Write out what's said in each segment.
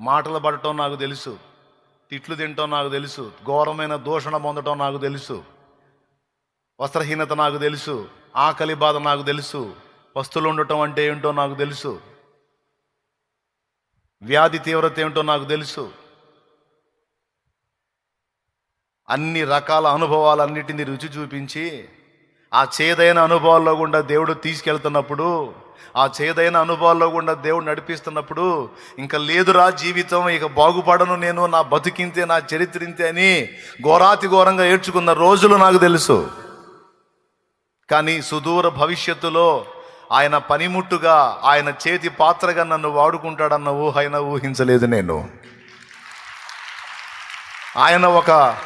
మాటలు పడటం నాకు తెలుసు. తిట్లు తినటం నాకు తెలుసు. ఘోరమైన దూషణ పొందటం నాకు తెలుసు. వస్త్రహీనత నాకు తెలుసు. ఆకలి బాధ నాకు తెలుసు. పస్తులు ఉండటం అంటే ఏంటో నాకు తెలుసు. వ్యాధి తీవ్రత ఏమిటో నాకు తెలుసు. అన్ని రకాల అనుభవాలన్నిటిని రుచి చూపించి ఆ చేదైన అనుభవాల్లో గుండా దేవుడు తీసుకెళ్తున్నప్పుడు ఆ చేదైన అనుభవాల్లో కూడా దేవుడు నడిపిస్తున్నప్పుడు ఇంకా లేదురా జీవితం ఇక బాగుపడను నేను నా బతికింతే నా చరిత్రింతే అని ఘోరాతి ఘోరంగా ఏడ్చుకున్న రోజులు నాకు తెలుసు. కానీ సుదూర భవిష్యత్తులో ఆయన పనిముట్టుగా ఆయన చేతి పాత్రగా నన్ను వాడుకుంటాడన్న ఊహ అయినా ఊహించలేదు నేను. ఆయన ఒక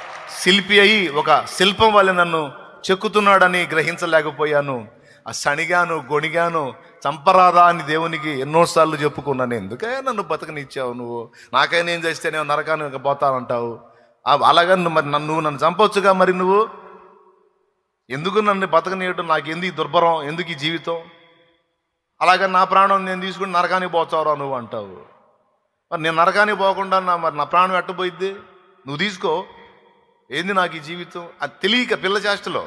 శిల్పి అయి ఒక శిల్పం వల్ల నన్ను చెక్కుతున్నాడని గ్రహించలేకపోయాను. ఆ సణిగాను గొణిగాను చంపరాదా అని దేవునికి ఎన్నోసార్లు చెప్పుకున్నాను ఎందుకే నన్ను బతకనిచ్చావు నువ్వు? నాకైనా ఏం చేస్తే నేను నరకానికి పోతానంటావు? అలాగే నువ్వు మరి నన్ను నన్ను చంపొచ్చుగా మరి నువ్వు? ఎందుకు నన్ను బతకనీయటం? నాకు ఎందుకు ఈ దుర్భరం? ఎందుకు ఈ జీవితం? అలాగే నా ప్రాణం నేను తీసుకుని నరకానికి పోతావురా నువ్వు అంటావు. మరి నేను నరకానికి పోకుండా నా మరి నా ప్రాణం ఎట్టబోయిద్ది? నువ్వు తీసుకో. ఏంది నాకు ఈ జీవితం? అది తెలియక పిల్ల చేష్టలో.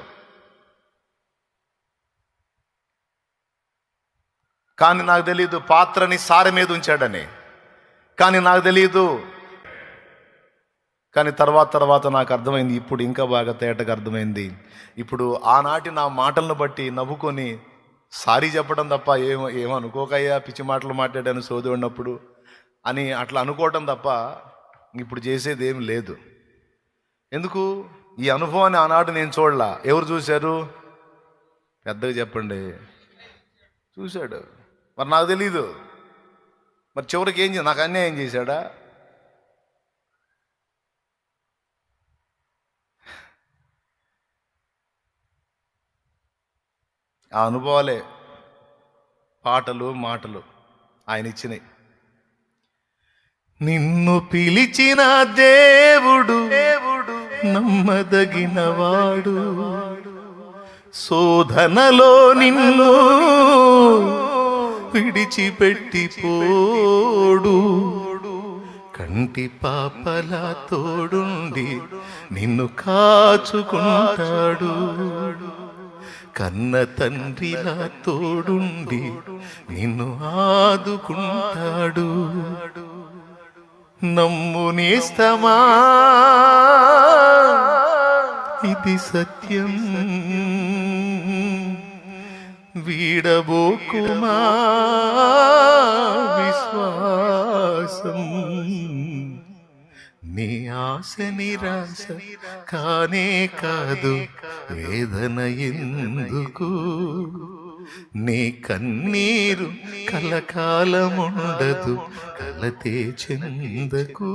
కానీ నాకు తెలియదు పాత్రని సార మీద ఉంచాడని. కానీ నాకు తెలియదు కానీ తర్వాత తర్వాత నాకు అర్థమైంది ఇప్పుడు ఇంకా బాగా తేటగా అర్థమైంది. ఇప్పుడు ఆనాటి నా మాటలను బట్టి నవ్వుకొని సారీ చెప్పడం తప్ప ఏం ఏమనుకోకయ్యా పిచ్చి మాటలు మాట్లాడాను సోది ఉన్నప్పుడు అని అట్లా అనుకోవటం తప్ప ఇప్పుడు చేసేది ఏం లేదు. ఎందుకు? ఈ అనుభవాన్ని ఆనాడు నేను చూడలా. ఎవరు చూశారు? పెద్దగా చెప్పండి. చూశాడు. మరి నాకు తెలీదు. మరి చివరికి ఏం చే- నాకు అన్యాయం చేశాడా? ఆ అనుభవాలే పాటలు మాటలు ఆయన ఇచ్చినాయి నిన్ను పిలిచిన దేవుడు దేవుడు నమ్మదగినవాడు. శోధనలో నిన్ను విడిచిపెట్టి పోడు. కంటి పాపలా తోడుండి నిన్ను కాచుకుంటాడు. కన్న తండ్రిలా తోడుండి నిన్ను ఆదుకుంటాడు. నమ్ము నేస్తమా ఇది సత్యం. వీడబోకుమా విశ్వాసం. నీ ఆశ నిరాశ కానే కాదు వేదన ఎందుకు? నీ కన్నీరు కలకాలముండదు కలతే చెందకు.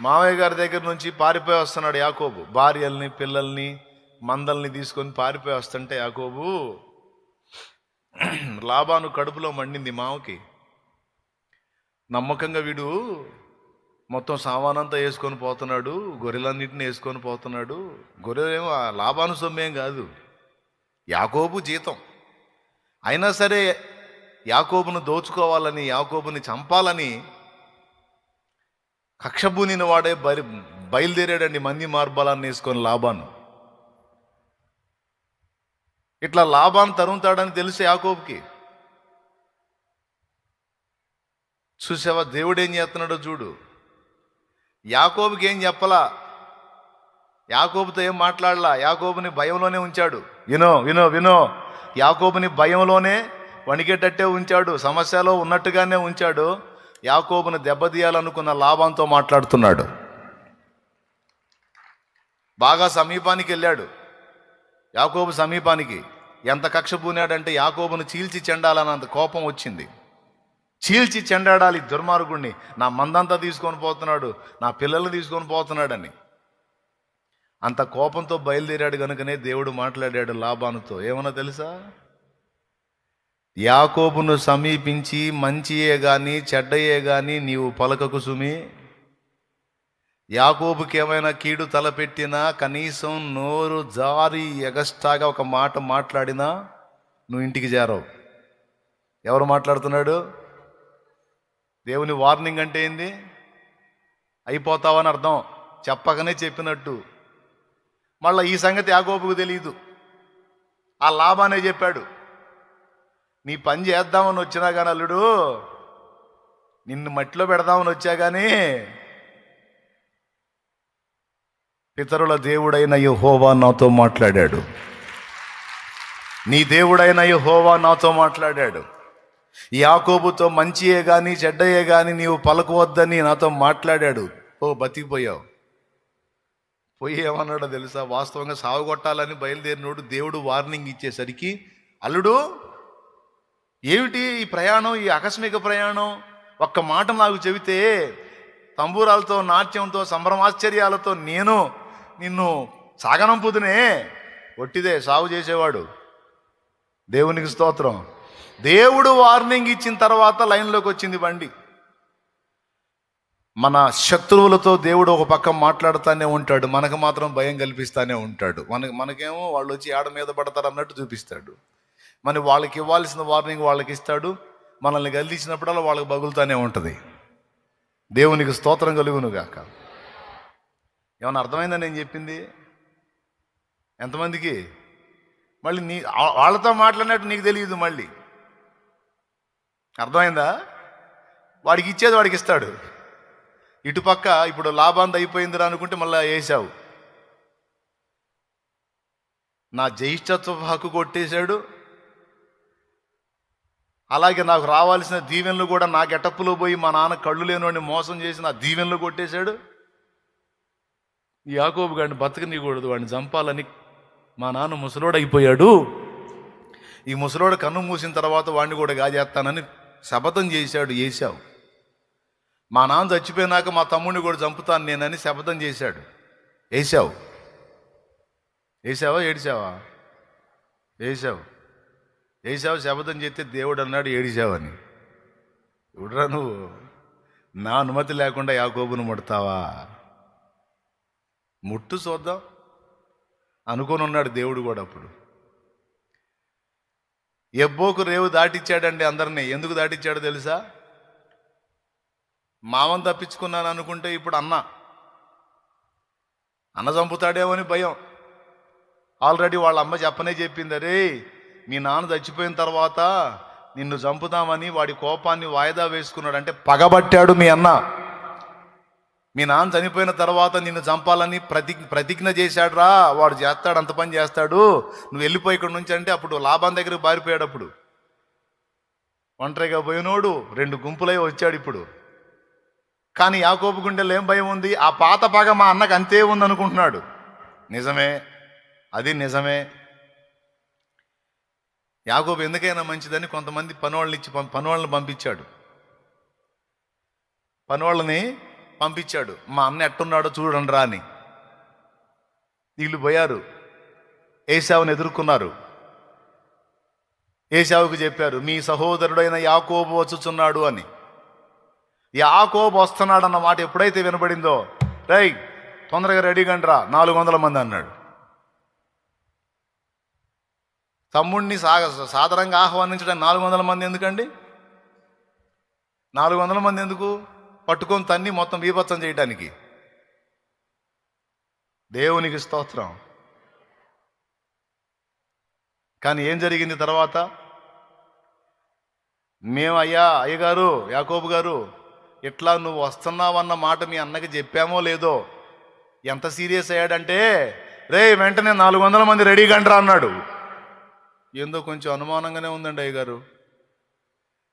మామయ్య గారి దగ్గర నుంచి పారిపోయి వస్తున్నాడు యాకోబు. భార్యల్ని పిల్లల్ని మందల్ని తీసుకొని పారిపోయి వస్తుంటే యాకోబు లాభాను కడుపులో మండింది మామకి నమ్మకంగా వీడు మొత్తం సామానంతా వేసుకొని పోతున్నాడు గొర్రెలన్నింటిని వేసుకొని పోతున్నాడు. గొర్రెలేమో ఆ లాభాను సొమ్మేం కాదు. యాకోబు జీతం. అయినా సరే యాకోబును దోచుకోవాలని యాకోబుని చంపాలని కక్షభూనిన వాడే బయలు బయలుదేరాడండి మంది మార్బలాన్ని వేసుకొని లాభాను ఇట్లా లాభాన్ని తరుముతాడని తెలిసి యాకోబుకి. చూసావా దేవుడు ఏం చేస్తున్నాడో చూడు. యాకోబుకి ఏం చెప్పలా? యాకోబుతో ఏం మాట్లాడలా? యాకోబుని భయంలోనే ఉంచాడు. వినో వినో వినో. యాకోబుని భయంలోనే వణికేటట్టే ఉంచాడు. సమస్యలో ఉన్నట్టుగానే ఉంచాడు. యాకోబును దెబ్బతీయాలనుకున్న లాభంతో మాట్లాడుతున్నాడు. బాగా సమీపానికి వెళ్ళాడు. యాకోబు సమీపానికి ఎంత కక్ష పూనాడంటే యాకోబును చీల్చి చెండాలన్నంత కోపం వచ్చింది. చీల్చి చెండాడాలి దుర్మార్గుణ్ణి. నా మందంతా తీసుకొని పోతున్నాడు. నా పిల్లల్ని తీసుకొని పోతున్నాడని. అంత కోపంతో బయలుదేరాడు కనుకనే దేవుడు మాట్లాడాడు లాభానుతో. ఏమన్నా తెలుసా? యాకోబును సమీపించి మంచియే గాని చెడ్డయే గాని నీవు పలకకు సుమి. యాకోబుకి ఏమైనా కీడు తలపెట్టినా కనీసం నోరు జారి ఎగస్టాగా ఒక మాట మాట్లాడినా నువ్వు ఇంటికి చేరవు. ఎవరు మాట్లాడుతున్నాడు? దేవుని వార్నింగ్ అంటే ఏంది? అయిపోతావని అర్థం. చెప్పకనే చెప్పినట్టు. మళ్ళీ ఈ సంగతి యాకోబుకు తెలియదు ఆ లాభానే చెప్పాడు. నీ పని చేద్దామని వచ్చినా కానీ అల్లుడు నిన్ను మట్టిలో పెడదామని వచ్చా కానీ పితరుల దేవుడైన యహోవా నాతో మాట్లాడాడు. నీ దేవుడైన యహోవా నాతో మాట్లాడాడు. యాకోబుతో మంచియే కానీ చెడ్డయే కానీ నీవు పలకవద్దని నాతో మాట్లాడాడు. ఓ బతికిపోయావు. పోయి ఏమన్నాడో తెలుసా? వాస్తవంగా సాగుగొట్టాలని బయలుదేరినోడు దేవుడు వార్నింగ్ ఇచ్చేసరికి అల్లుడు ఏమిటి ఈ ప్రయాణం ఈ ఆకస్మిక ప్రయాణం? ఒక్క మాట నాకు చెబితే తంబూరాలతో నాట్యంతో సంభ్రమాశ్చర్యాలతో నేను నిన్ను సాగనంపుదునే. ఒట్టిదే సాగు చేసేవాడు. దేవునికి స్తోత్రం. దేవుడు వార్నింగ్ ఇచ్చిన తర్వాత లైన్లోకి వచ్చింది బండి. మన శత్రువులతో దేవుడు ఒక పక్క మాట్లాడుతూనే ఉంటాడు. మనకు మాత్రం భయం కల్పిస్తానే ఉంటాడు. మనకి మనకేమో వాళ్ళు వచ్చి ఆడ మీద పడతారు అన్నట్టు చూపిస్తాడు. మరి వాళ్ళకి ఇవ్వాల్సిన వార్నింగ్ వాళ్ళకి ఇస్తాడు. మనల్ని గల్లించినప్పుడల్లా వాళ్ళకి బగులుతానే ఉంటుంది. దేవునికి స్తోత్రం కలుగును గాక. ఏమన్నా అర్థమైందా నేను చెప్పింది? ఎంతమందికి? మళ్ళీ నీ వాళ్ళతో మాట్లాడినట్టు నీకు తెలియదు మళ్ళీ. అర్థమైందా? వాడికి ఇచ్చేది వాడికి ఇస్తాడు. ఇటుపక్క ఇప్పుడు లాభాంత అయిపోయిందిరా అనుకుంటే మళ్ళీ వేసావు నా జ్యేష్ఠత్వ హక్కు కొట్టేశాడు. అలాగే నాకు రావాల్సిన దీవెనలు కూడా నా గెటప్పులో పోయి మా నాన్న కళ్ళు లేనివాడిని మోసం చేసి నా దీవెనలు కొట్టేశాడు. ఈ యాకోబు గారిని బతకనీయకూడదు వాడిని చంపాలని మా నాన్న ముసలోడైపోయాడు. అయిపోయాడు ఈ ముసలోడు కన్ను మూసిన తర్వాత వాడిని కూడా గాజేస్తానని శపథం చేశాడు వేశావు మా నాన్న చచ్చిపోయినాక మా తమ్ముడిని కూడా చంపుతాను నేనని శపథం చేశాడు. వేసావు వేసావా ఏడిచావా? వేసావు వేసావు శపథం చేస్తే దేవుడు అన్నాడు ఏడిచావని ఇవిడ్రా నువ్వు? నా అనుమతి లేకుండా యాకోబును ముడతావా? ముట్టు చూద్దాం అనుకొని ఉన్నాడు దేవుడు కూడా అప్పుడు. ఎబ్బోకు రేవు దాటిచ్చాడండి అందరినీ. ఎందుకు దాటిచ్చాడో తెలుసా? మామను తప్పించుకున్నాను అనుకుంటే ఇప్పుడు అన్న. అన్న చంపుతాడేమో అని భయం. ఆల్రెడీ వాళ్ళ అమ్మ చెప్పనే చెప్పింది అరే మీ నాన్న చచ్చిపోయిన తర్వాత నిన్ను చంపుతామని వాడి కోపాన్ని వాయిదా వేసుకున్నాడు అంటే పగబట్టాడు మీ అన్న. మీ నాన్న చనిపోయిన తర్వాత నిన్ను చంపాలని ప్రతి ప్రతిజ్ఞ చేశాడురా. వాడు చేస్తాడు అంత పని చేస్తాడు. నువ్వు వెళ్ళిపోయి ఇక్కడ నుంచి అంటే అప్పుడు లాభం దగ్గరికి పారిపోయాడు అప్పుడు. ఒంటరిగా పోయినోడు రెండు గుంపులై వచ్చాడు ఇప్పుడు. కానీ యాకోబు గుండెలో ఏం భయం ఉంది? ఆ పాత పగ మా అన్నకు అంతే ఉందనుకుంటున్నాడు. నిజమే అది నిజమే. యాకోబు ఎందుకైనా మంచిదని కొంతమంది పనివాళ్ళని ఇచ్చి పం- పనివాళ్ళని పంపించాడు. పనివాళ్ళని పంపించాడు. మా అన్న ఎట్టున్నాడో చూడండి రా అని. వీళ్ళు పోయారు. ఏసావుని ఎదుర్కొన్నారు. ఏసావుకు చెప్పారు మీ సహోదరుడైన యాకోబు వచ్చుచున్నాడు అని. యాకోబు వస్తున్నాడన్న మాట ఎప్పుడైతే వినబడిందో రై తొందరగా రెడీ కండ్రా నాలుగు వందల మంది అన్నాడు. తమ్ముడిని సాగ సాధారణంగా ఆహ్వానించడానికి నాలుగు వందల మంది ఎందుకండి? నాలుగు వందల మంది ఎందుకు? పట్టుకొని తన్ని మొత్తం బీభత్సం చేయడానికి దేవునికి స్తోత్రం. కానీ ఏం జరిగింది తర్వాత? మేము అయ్యా అయ్యగారు యాకోబు గారు ఇట్లా నువ్వు వస్తున్నావన్న మాట మీ అన్నకి చెప్పామో లేదో? ఎంత సీరియస్ అయ్యాడంటే రే వెంటనే నాలుగు వందల మంది రెడీ కండ్రా అన్నాడు. ఏందో కొంచెం అనుమానంగానే ఉందండి అయ్యగారు.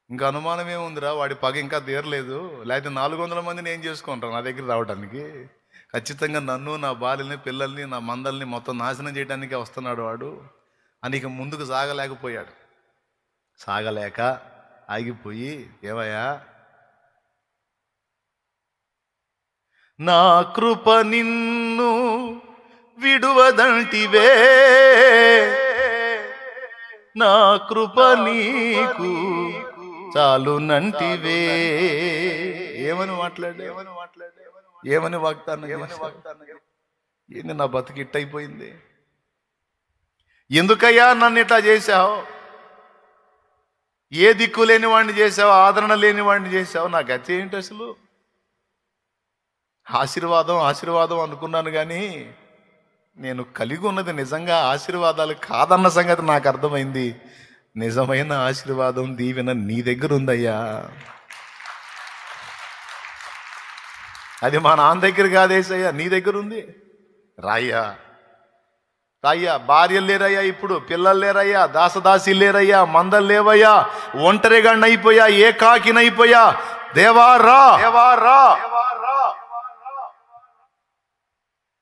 ఇంకా అనుమానం ఏముందిరా? వాడి పగ ఇంకా తీరలేదు. లేకపోతే నాలుగు వందల మందిని ఏం చేసుకుంటారు నా దగ్గర రావడానికి? ఖచ్చితంగా నన్ను నా భార్యని పిల్లల్ని నా మందల్ని మొత్తం నాశనం చేయడానికి వస్తున్నాడు వాడు. అని ఇక ముందుకు సాగలేకపోయాడు. సాగలేక ఆగిపోయి ఏమయ్యా నా కృప నిన్ను విడువదంటివే. నా కృప నీకు. చాలునంటివే ఏమని మాట్లాడే ఏమని మాట్లాడే ఏమని వాగ్దానం చేశావు? ఏంది నా బతుకు ఇట్టయిపోయింది? ఎందుకయ్యా నన్ను ఇట్లా చేశావు? ఏ దిక్కు లేని వాడిని చేసావు ఆదరణ లేని వాడిని చేసావు నా గతి ఏంటి అసలు? ఆశీర్వాదం ఆశీర్వాదం అనుకున్నాను కానీ నేను కలిగి ఉన్నది నిజంగా ఆశీర్వాదాలు కాదన్న సంగతి నాకు అర్థమైంది. నిజమైన ఆశీర్వాదం దీవెన నీ దగ్గర ఉందయ్యా. అది మా నాన్న దగ్గర కాదేసయ్యా నీ దగ్గర ఉంది? రాయ్యా. రాయ్యా భార్యలు లేరయ్యా ఇప్పుడు పిల్లలు లేరయ్యా దాసదాసి లేరయ్యా మందలు లేవయ్యా ఒంటరిగాడినైపోయా ఏ కాకినైపోయా దేవా రా దేవా రా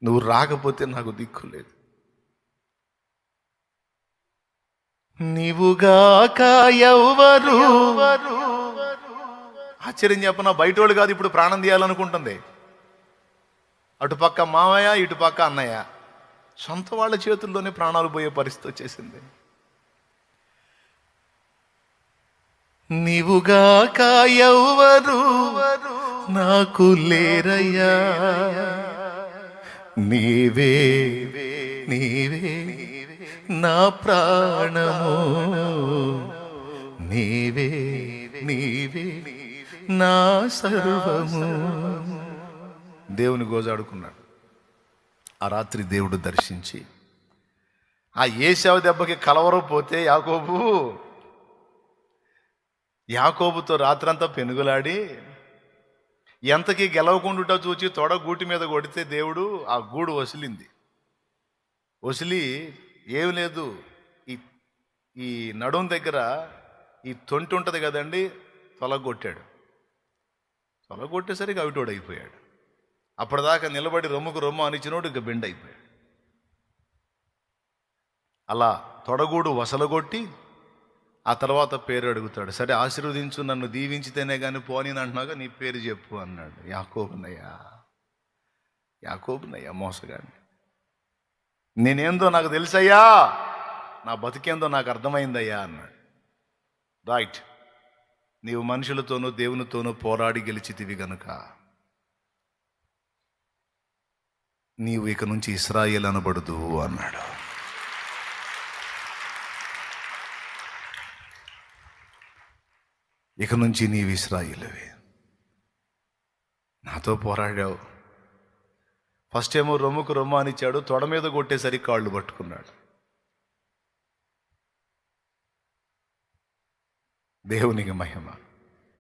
నువ్వు రాకపోతే నాకు దిక్కు లేదు. నీవుగాక ఎవరు ఆశ్చర్యం చెప్పన బయటోళ్ళు కాదు ఇప్పుడు ప్రాణం తీయాలనుకుంటుంది. అటుపక్క మామయ్య ఇటుపక్క అన్నయ్య. సొంత వాళ్ళ చేతుల్లోనే ప్రాణాలు పోయే పరిస్థితి వచ్చేసింది. నీవుగాక ఎవరు నాకు లేరయ్యా. నీవే నీవే నా ప్రాణము. నీవే నీవే నా సర్వము. దేవుని గోజాడుకున్నాడు. ఆ రాత్రి దేవుడు దర్శించి ఆ ఏసావు దెబ్బకి కలవరపోతే యాకోబు యాకోబుతో రాత్రంతా పెనుగులాడి ఎంతకి గెలవకుండుట చూచి తొడ గూటి మీద కొడితే దేవుడు ఆ గూడు వసిలింది. వసిలి ఏం లేదు ఈ ఈ నడుం దగ్గర ఈ తొంటి ఉంటుంది కదండి తొలగొట్టాడు తొలగొట్టేసరికి అవిటోడు అయిపోయాడు అప్పటిదాకా నిలబడి రొమ్ముకు రొమ్ము అనిచ్చినోడు ఇక బెండ్ అయిపోయాడు అలా తొడగూడు వసలగొట్టి ఆ తర్వాత పేరు అడుగుతాడు. సరే ఆశీర్వదించు నన్ను దీవించితేనే కానీ పోనీ అంటున్నాగా నీ పేరు చెప్పు అన్నాడు. యాకోబునయ్యా యాకోబునయ్యా మోసగాడిని. నేనేందో నాకు తెలుసయ్యా నా బతికేందో నాకు అర్థమైందయ్యా అన్నాడు. రైట్ నీవు మనుషులతోనూ దేవునితోనూ పోరాడి గెలిచితివి గనుక నీవు ఇక నుంచి ఇస్రాయేల్ అనబడదు అన్నాడు. ఇక నుంచి నీ ఇస్రాయిలవే. నాతో పోరాడావు. ఫస్ట్ ఏమో రొమ్ముకు రొమ్మ అనిచ్చాడు తొడ మీద కొట్టేసరికి కాళ్ళు పట్టుకున్నాడు. దేవునికి మహిమ.